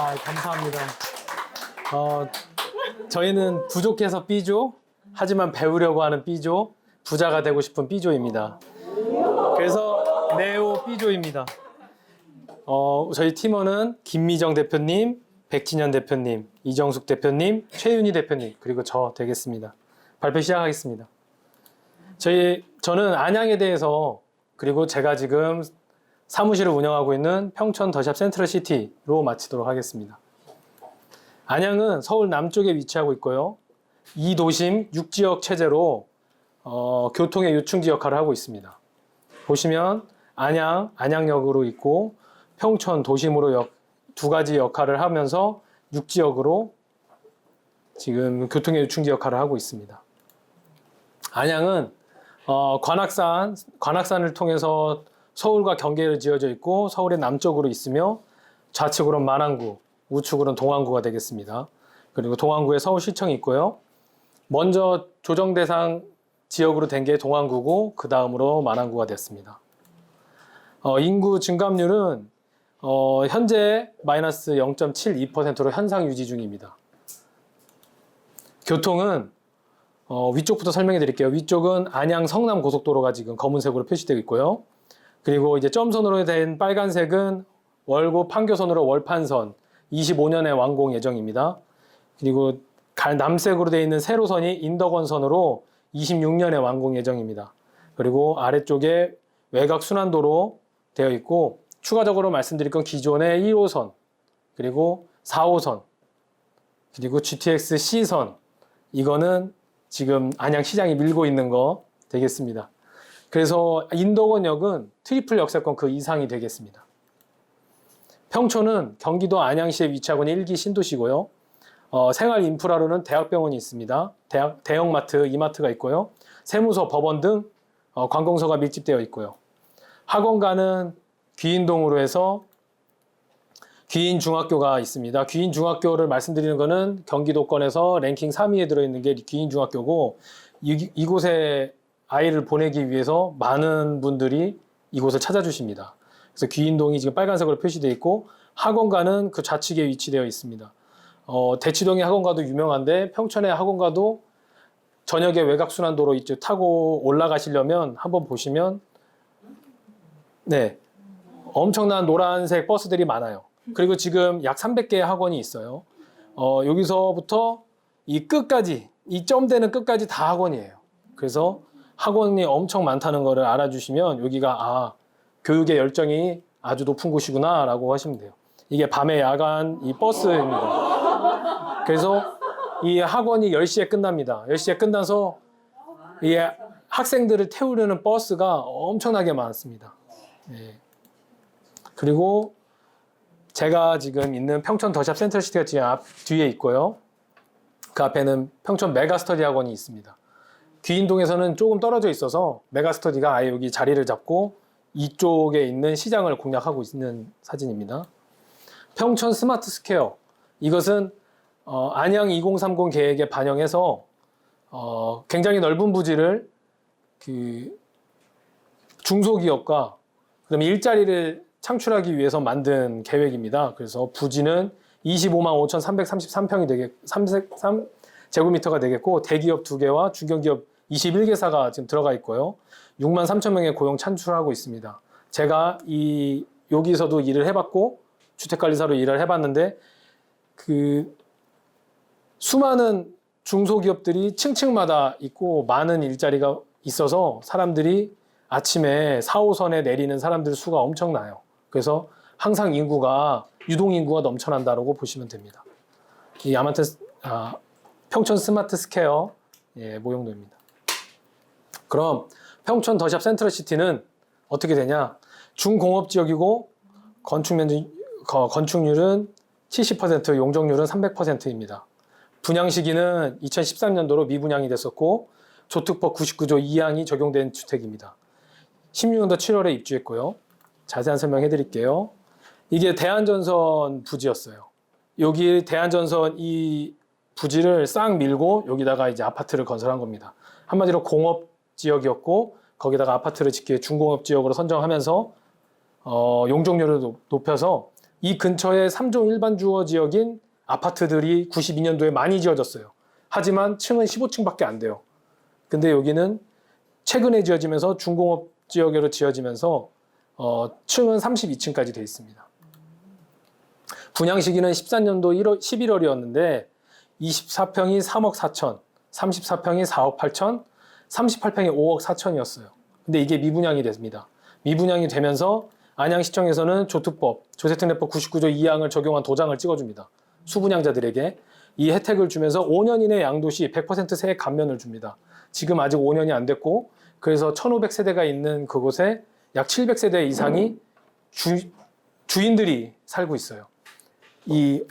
아, 감사합니다. 어, 저희는 부족해서 B조, 하지만 배우려고 하는 B조, 부자가 되고 싶은 B조입니다. 그래서 네오 B조입니다. 어, 저희 팀원은 김미정 대표님, 백진현 대표님, 이정숙 대표님, 최윤희 대표님, 그리고 저 되겠습니다. 발표 시작하겠습니다. 저희, 저는 안양에 대해서, 그리고 제가 지금 사무실을 운영하고 있는 평촌 더샵 센트럴 시티로 마치도록 하겠습니다. 안양은 서울 남쪽에 위치하고 있고요. 이 도심 6지역 체제로 어, 교통의 요충지 역할을 하고 있습니다. 보시면 안양, 안양역으로 있고 평촌 도심으로 역, 두 가지 역할을 하면서 6지역으로 지금 교통의 요충지 역할을 하고 있습니다. 안양은 어, 관악산, 관악산을 통해서 서울과 경계를 지어져 있고 서울의 남쪽으로 있으며 좌측으로는 만안구, 우측으로는 동안구가 되겠습니다. 그리고 동안구에 서울시청이 있고요. 먼저 조정 대상 지역으로 된 게 동안구고 그 다음으로 만안구가 됐습니다. 어, 인구 증감률은 어, 현재 마이너스 0.72%로 현상 유지 중입니다. 교통은 어, 위쪽부터 설명해 드릴게요. 위쪽은 안양 성남 고속도로가 지금 검은색으로 표시되어 있고요. 그리고 이제 점선으로 된 빨간색은 월고 판교선으로 월판선 25년에 완공 예정입니다. 그리고 갈- 남색으로 되어 있는 세로선이 인덕원선으로 26년에 완공 예정입니다. 그리고 아래쪽에 외곽 순환도로 되어 있고 추가적으로 말씀드릴 건 기존의 1호선 그리고 4호선 그리고 GTX C선 이거는 지금 안양 시장이 밀고 있는 거 되겠습니다. 그래서 인덕원역은 트리플 역세권 그 이상이 되겠습니다. 평촌은 경기도 안양시에 위치하고 있는 1기 신도시고요. 어, 생활 인프라로는 대학병원이 있습니다. 대학, 대형마트, 이마트가 있고요. 세무서, 법원 등 어, 관공서가 밀집되어 있고요. 학원가는 귀인동으로 해서 귀인 중학교가 있습니다. 귀인 중학교를 말씀드리는 것은 경기도권에서 랭킹 3위에 들어있는 게 귀인 중학교고 이, 이곳에 아이를 보내기 위해서 많은 분들이 이곳을 찾아주십니다. 그래서 귀인동이 지금 빨간색으로 표시되어 있고 학원가는 그 좌측에 위치되어 있습니다. 어, 대치동의 학원가도 유명한데 평촌의 학원가도 저녁에 외곽순환도로 이제 타고 올라가시려면 한번 보시면 네 엄청난 노란색 버스들이 많아요. 그리고 지금 약 300개의 학원이 있어요. 어, 여기서부터 이 끝까지 이 점되는 끝까지 다 학원이에요. 그래서 학원이 엄청 많다는 것을 알아주시면 여기가 아 교육의 열정이 아주 높은 곳이구나라고 하시면 돼요. 이게 밤에 야간 이 버스입니다. 그래서 이 학원이 10시에 끝납니다. 10시에 끝나서 이 학생들을 태우려는 버스가 엄청나게 많습니다. 예. 그리고 제가 지금 있는 평촌 더샵 센트럴시티가 지금 앞 뒤에 있고요. 그 앞에는 평촌 메가스터디 학원이 있습니다. 귀인동에서는 조금 떨어져 있어서 메가스터디가 아예 여기 자리를 잡고 이쪽에 있는 시장을 공략하고 있는 사진입니다. 평촌 스마트 스퀘어 이것은 어, 안양 2030 계획에 반영해서 어, 굉장히 넓은 부지를 그 중소기업과 그다음에 일자리를 창출하기 위해서 만든 계획입니다. 그래서 부지는 25만 5,333평이 되겠 3 제곱미터가 되겠고 대기업 2개와 중견기업 21개사가 지금 들어가 있고요. 6만 3천 명의 고용 창출하고 있습니다. 제가 이 여기서도 일을 해봤고 주택관리사로 일을 해봤는데 그 수많은 중소기업들이 층층마다 있고 많은 일자리가 있어서 사람들이 아침에 4호선에 내리는 사람들 수가 엄청나요. 그래서 항상 인구가 유동 인구가 넘쳐난다고 보시면 됩니다. 이 아마트 아, 평촌 스마트 스퀘어 예, 모형도입니다. 그럼 평촌 더샵 센트럴시티는 어떻게 되냐? 중공업 지역이고 건축 면적 거- 건축률은 70%, 용적률은 300%입니다. 분양 시기는 2013년도로 미분양이 됐었고 조특법 99조 2항이 적용된 주택입니다. 16년도 7월에 입주했고요. 자세한 설명해 드릴게요. 이게 대한전선 부지였어요. 여기 대한전선 이 부지를 싹 밀고 여기다가 이제 아파트를 건설한 겁니다. 한마디로 공업 지역이었고 거기다가 아파트를 짓기에 중공업 지역으로 선정하면서 어, 용적률을 높- 높여서 이 근처에 3종 일반 주거 지역인 아파트들이 92년도에 많이 지어졌어요. 하지만 층은 15층밖에 안 돼요. 근데 여기는 최근에 지어지면서 중공업 지역으로 지어지면서 어, 층은 32층까지 돼 있습니다. 분양 시기는 14년도 1월, 11월이었는데 24평이 3억 4천, 34평이 4억 8천, 38평이 5억 4천이었어요. 근데 이게 미분양이 됐습니다. 미분양이 되면서 안양시청에서는 조특법, 조세특례법 99조 2항을 적용한 도장을 찍어줍니다. 수분양자들에게 이 혜택을 주면서 5년 이내 양도시 100% 세액 감면을 줍니다. 지금 아직 5년이 안 됐고 그래서 1,500세대가 있는 그곳에 약 700세대 이상이 주, 주인들이 살고 있어요. 이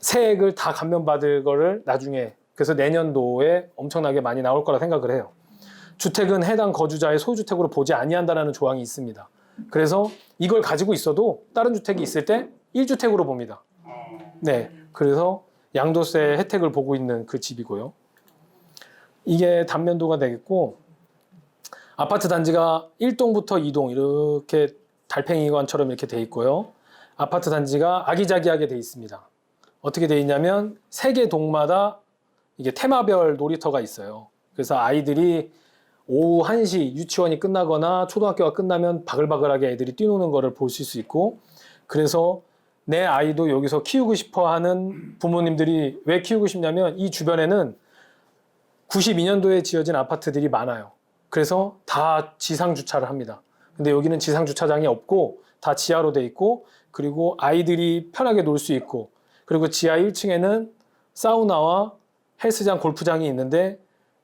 세액을 다 감면받을 거를 나중에 그래서 내년도에 엄청나게 많이 나올 거라 생각을 해요. 주택은 해당 거주자의 소유주택으로 보지 아니한다라는 조항이 있습니다. 그래서 이걸 가지고 있어도 다른 주택이 있을 때 1주택으로 봅니다. 네. 그래서 양도세 혜택을 보고 있는 그 집이고요. 이게 단면도가 되겠고 아파트 단지가 1동부터 2동 이렇게 달팽이관처럼 이렇게 돼 있고요. 아파트 단지가 아기자기하게 돼 있습니다. 어떻게 돼 있냐면 세 개 동마다 이게 테마별 놀이터가 있어요. 그래서 아이들이 오후 1시 유치원이 끝나거나 초등학교가 끝나면 바글바글하게 애들이 뛰노는 거를 보실 수 있고 그래서 내 아이도 여기서 키우고 싶어 하는 부모님들이 왜 키우고 싶냐면 이 주변에는 92년도에 지어진 아파트들이 많아요. 그래서 다 지상 주차를 합니다. 근데 여기는 지상 주차장이 없고 다 지하로 돼 있고 그리고 아이들이 편하게 놀 수 있고 그리고 지하 1층에는 사우나와 헬스장, 골프장이 있는데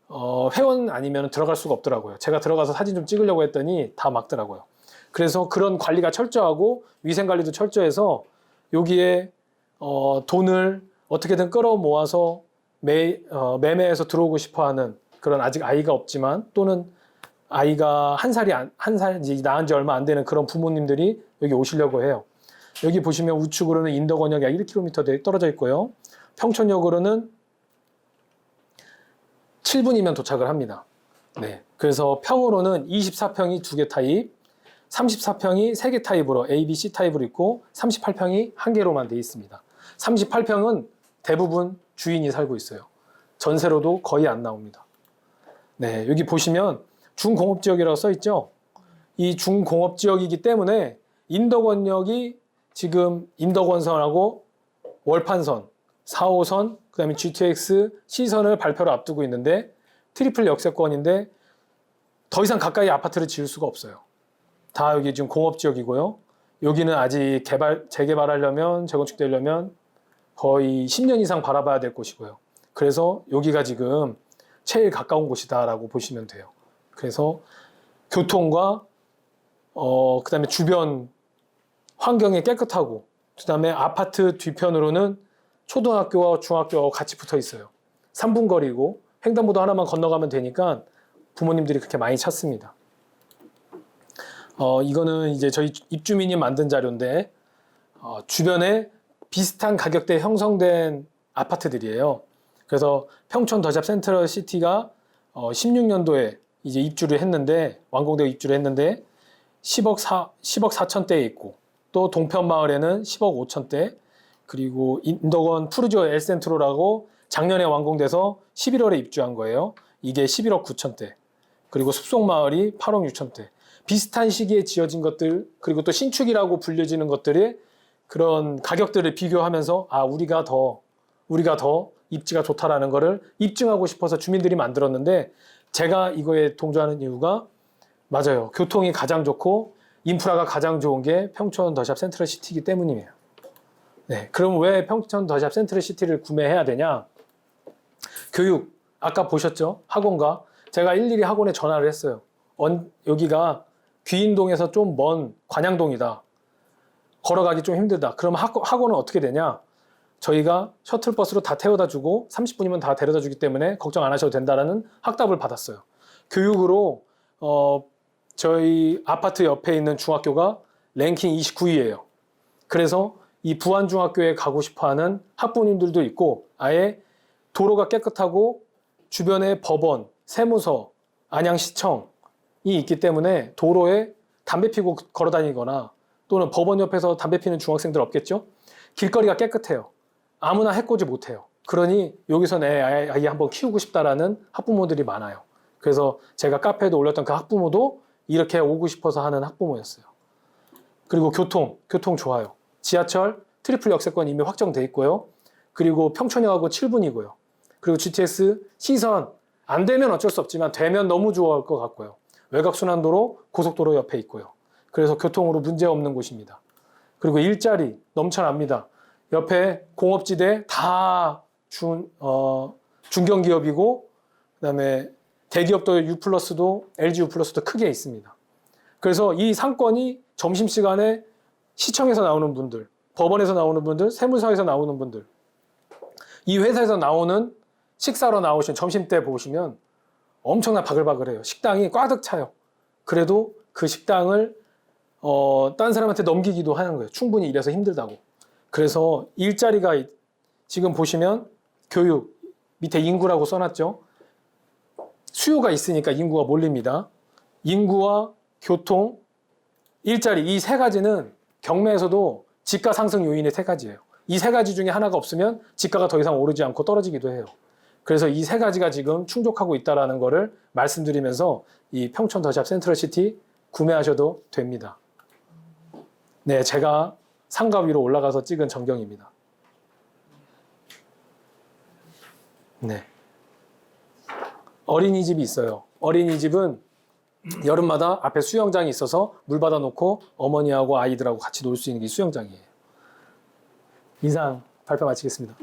어, 회원 아니면 들어갈 수가 없더라고요. 제가 들어가서 사진 좀 찍으려고 했더니 다 막더라고요. 그래서 그런 관리가 철저하고 위생 관리도 철저해서 여기에 어, 돈을 어떻게든 끌어 모아서 매, 어, 매매해서 들어오고 싶어 하는 그런 아직 아이가 없지만 또는 아이가 한 살이 안, 한 살인지 낳은 지 얼마 안 되는 그런 부모님들이 여기 오시려고 해요. 여기 보시면 우측으로는 인덕원역 약 1km 떨어져 있고요. 평촌역으로는 7분이면 도착을 합니다. 네. 그래서 평으로는 24평이 두 개 타입, 34평이 세 개 타입으로 A, B, C 타입으로 있고 38평이 한 개로만 되어 있습니다. 38평은 대부분 주인이 살고 있어요. 전세로도 거의 안 나옵니다. 네, 여기 보시면 중공업 지역이라고 써 있죠. 이 중공업 지역이기 때문에 인덕원역이 지금 인덕원선하고 월판선, 4호선, 그 다음에 GTX C선을 발표를 앞두고 있는데 트리플 역세권인데 더 이상 가까이 아파트를 지을 수가 없어요. 다 여기 지금 공업 지역이고요. 여기는 아직 개발 재개발하려면 재건축되려면 거의 10년 이상 바라봐야 될 곳이고요. 그래서 여기가 지금 제일 가까운 곳이다라고 보시면 돼요. 그래서 교통과 어 그 다음에 주변 환경이 깨끗하고 그 다음에 아파트 뒤편으로는 초등학교와 중학교가 같이 붙어 있어요. 3분 거리고 횡단보도 하나만 건너가면 되니까 부모님들이 그렇게 많이 찾습니다. 어, 이거는 이제 저희 입주민이 만든 자료인데 어, 주변에 비슷한 가격대에 형성된 아파트들이에요. 그래서 평촌 더샵 센트럴 시티가 어, 16년도에 이제 입주를 했는데 완공되어 입주를 했는데 10억 4 10억 4천대에 있고 또 동편 마을에는 10억 5천대 그리고 인덕원 푸르지오 엘센트로라고 작년에 완공돼서 11월에 입주한 거예요. 이게 11억 9천대. 그리고 숲속 마을이 8억 6천대. 비슷한 시기에 지어진 것들 그리고 또 신축이라고 불려지는 것들의 그런 가격들을 비교하면서 아 우리가 더 우리가 더 입지가 좋다라는 거를 입증하고 싶어서 주민들이 만들었는데 제가 이거에 동조하는 이유가 맞아요. 교통이 가장 좋고 인프라가 가장 좋은 게 평촌 더샵 센트럴 시티이기 때문이에요. 네, 그럼 왜 평촌 더샵 센트럴 시티를 구매해야 되냐? 교육 아까 보셨죠? 학원가 제가 일일이 학원에 전화를 했어요. 언, 여기가 귀인동에서 좀 먼 관양동이다. 걸어가기 좀 힘들다. 그럼 학, 학원은 어떻게 되냐? 저희가 셔틀버스로 다 태워다 주고 30분이면 다 데려다 주기 때문에 걱정 안 하셔도 된다라는 학답을 받았어요. 교육으로 어, 저희 아파트 옆에 있는 중학교가 랭킹 29위예요. 그래서 이 부안중학교에 가고 싶어하는 학부모님들도 있고 아예 도로가 깨끗하고 주변에 법원, 세무서, 안양시청이 있기 때문에 도로에 담배 피고 걸어 다니거나 또는 법원 옆에서 담배 피는 중학생들 없겠죠? 길거리가 깨끗해요. 아무나 해코지 못해요. 그러니 여기서 내 아이, 아이 한번 키우고 싶다라는 학부모들이 많아요. 그래서 제가 카페에도 올렸던 그 학부모도 이렇게 오고 싶어서 하는 학부모였어요. 그리고 교통, 교통 좋아요. 지하철 트리플 역세권 이미 확정돼 있고요. 그리고 평촌역하고 7분이고요. 그리고 GTX 시선 안 되면 어쩔 수 없지만 되면 너무 좋아할 것 같고요. 외곽순환도로 고속도로 옆에 있고요. 그래서 교통으로 문제 없는 곳입니다. 그리고 일자리 넘쳐납니다. 옆에 공업지대 다 중, 어, 중견기업이고 그다음에 대기업도 U 플러스도 LG U 플러스도 크게 있습니다. 그래서 이 상권이 점심시간에 시청에서 나오는 분들, 법원에서 나오는 분들, 세무서에서 나오는 분들, 이 회사에서 나오는 식사로 나오신 점심 때 보시면 엄청나 바글바글해요. 식당이 꽉득 차요. 그래도 그 식당을 어, 딴 사람한테 넘기기도 하는 거예요. 충분히 일해서 힘들다고. 그래서 일자리가 이- 지금 보시면 교육 밑에 인구라고 써놨죠. 수요가 있으니까 인구가 몰립니다. 인구와 교통, 일자리 이 세 가지는 경매에서도 집가 상승 요인의 세 가지예요. 이 세 가지 중에 하나가 없으면 집가가 더 이상 오르지 않고 떨어지기도 해요. 그래서 이 세 가지가 지금 충족하고 있다라는 거를 말씀드리면서 이 평촌 더샵 센트럴시티 구매하셔도 됩니다. 네, 제가 상가 위로 올라가서 찍은 전경입니다. 네. 어린이집이 있어요. 어린이집은 여름마다 앞에 수영장이 있어서 물 받아놓고 어머니하고 아이들하고 같이 놀 수 있는 게 수영장이에요. 이상 발표 마치겠습니다.